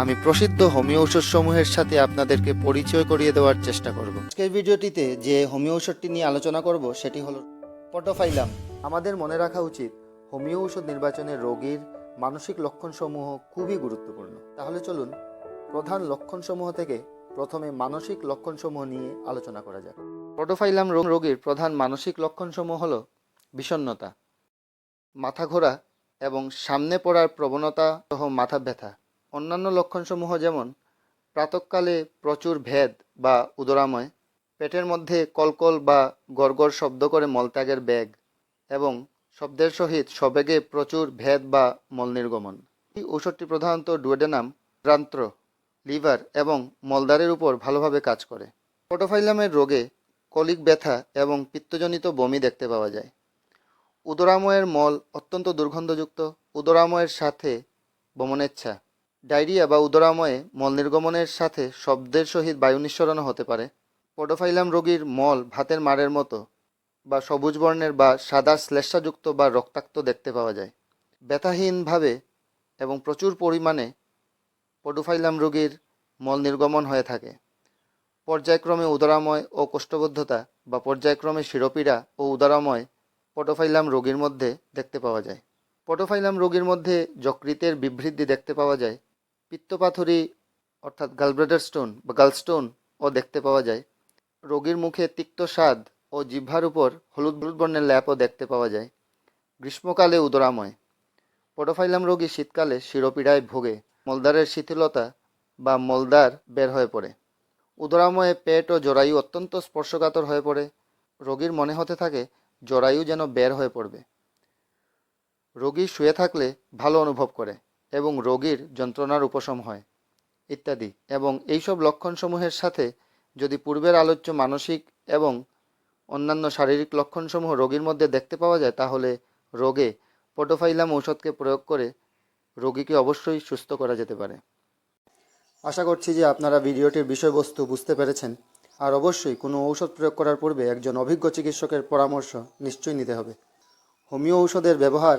আমি প্রসিদ্ধ হোমিও ঔষধ সমূহের সাথে আপনাদেরকে পরিচয় করিয়ে দেওয়ার চেষ্টা করব। আজকের ভিডিওটিতে যে হোমিও ঔষধটি নিয়ে আলোচনা করব, সেটি হলো পটোফাইলাম আমাদের মনে রাখা উচিত হোমিও ঔষধ নির্বাচনে রোগীর মানসিক লক্ষণসমূহ খুবই গুরুত্বপূর্ণ। তাহলে চলুন, প্রধান লক্ষণসমূহ থেকে প্রথমে মানসিক লক্ষণসমূহ নিয়ে আলোচনা করা যাক। পটোফাইলাম রোগ রোগীর প্রধান মানসিক লক্ষণসমূহ হলো বিষণ্ণতা, মাথা ঘোরা এবং সামনে পড়ার প্রবণতা সহ মাথা ব্যথা। অন্যান্য লক্ষণসমূহ যেমন, প্রাতকালে প্রচুর ভেদ বা উদরাময়, পেটের মধ্যে কলকল বা গড়গড় শব্দ করে মলত্যাগের ব্যাগ এবং শব্দের সহিত সবেগে প্রচুর ভেদ বা মল নির্গমন। এই ঔষধটি প্রধানত ডুয়েডেনাম প্রান্ত্র লিভার এবং মলদারের উপর ভালোভাবে কাজ করে। পটোফাইলামের রোগে কলিক ব্যথা এবং পিত্তজনিত বমি দেখতে পাওয়া যায়। উদরাময়ের মল অত্যন্ত দুর্গন্ধযুক্ত, উদরাময়ের সাথে বমনেচ্ছা ডায়রিয়া বা উদরাময়ে মল নির্গমনের সাথে শব্দের সহিত বায়ু নিঃসরণও হতে পারে। পটোফাইলাম রোগীর মল ভাতের মারের মতো বা সবুজ বর্ণের বা সাদা শ্লেষাযুক্ত বা রক্তাক্ত দেখতে পাওয়া যায়। ব্যথাহীনভাবে এবং প্রচুর পরিমাণে পটোফাইলাম রোগীর মল নির্গমন হয়ে থাকে। পর্যায়ক্রমে উদরাময় ও কোষ্ঠবদ্ধতা বা পর্যায়ক্রমে শিরোপীড়া ও উদরাময় পটোফাইলাম রোগীর মধ্যে দেখতে পাওয়া যায়। পটোফাইলাম রোগীর মধ্যে যকৃতের বিবৃদ্ধি দেখতে পাওয়া যায় পিত্তপাথরি, অর্থাৎ গালব্লাডার স্টোন বা গালস্টোন ও দেখতে পাওয়া যায়। রোগীর মুখে তিক্ত স্বাদ ও জিহ্বার উপর হলুদ হলুদ বর্ণের ল্যাপও দেখতে পাওয়া যায়। গ্রীষ্মকালে উদরাময়। পটোফাইলাম রোগী শীতকালে শিরোপীড়ায় ভোগে মলদারের শিথিলতা বা মলদার বের হয়ে পড়ে। উদরাময়ে পেট ও জরায়ু অত্যন্ত স্পর্শকাতর হয়ে পড়ে। রোগীর মনে হতে থাকে জরায়ু যেন বের হয়ে পড়বে। রোগী শুয়ে থাকলে ভালো অনুভব করে। এবং রোগীর যন্ত্রণার উপশম হয়, ইত্যাদি। এবং এইসব লক্ষণসমূহের সাথে যদি পূর্বের আলোচ্য মানসিক এবং অন্যান্য শারীরিক লক্ষণসমূহ রোগীর মধ্যে দেখতে পাওয়া যায়, তাহলে রোগে পটোফাইলাম ঔষধকে প্রয়োগ করে রোগীকে অবশ্যই সুস্থ করা যেতে পারে। আশা করছি যে আপনারা ভিডিওটির বিষয়বস্তু বুঝতে পেরেছেন। আর অবশ্যই কোনো ঔষধ প্রয়োগ করার পূর্বে একজন অভিজ্ঞ চিকিৎসকের পরামর্শ নিশ্চয়ই নিতে হবে। হোমিও ঔষধের ব্যবহার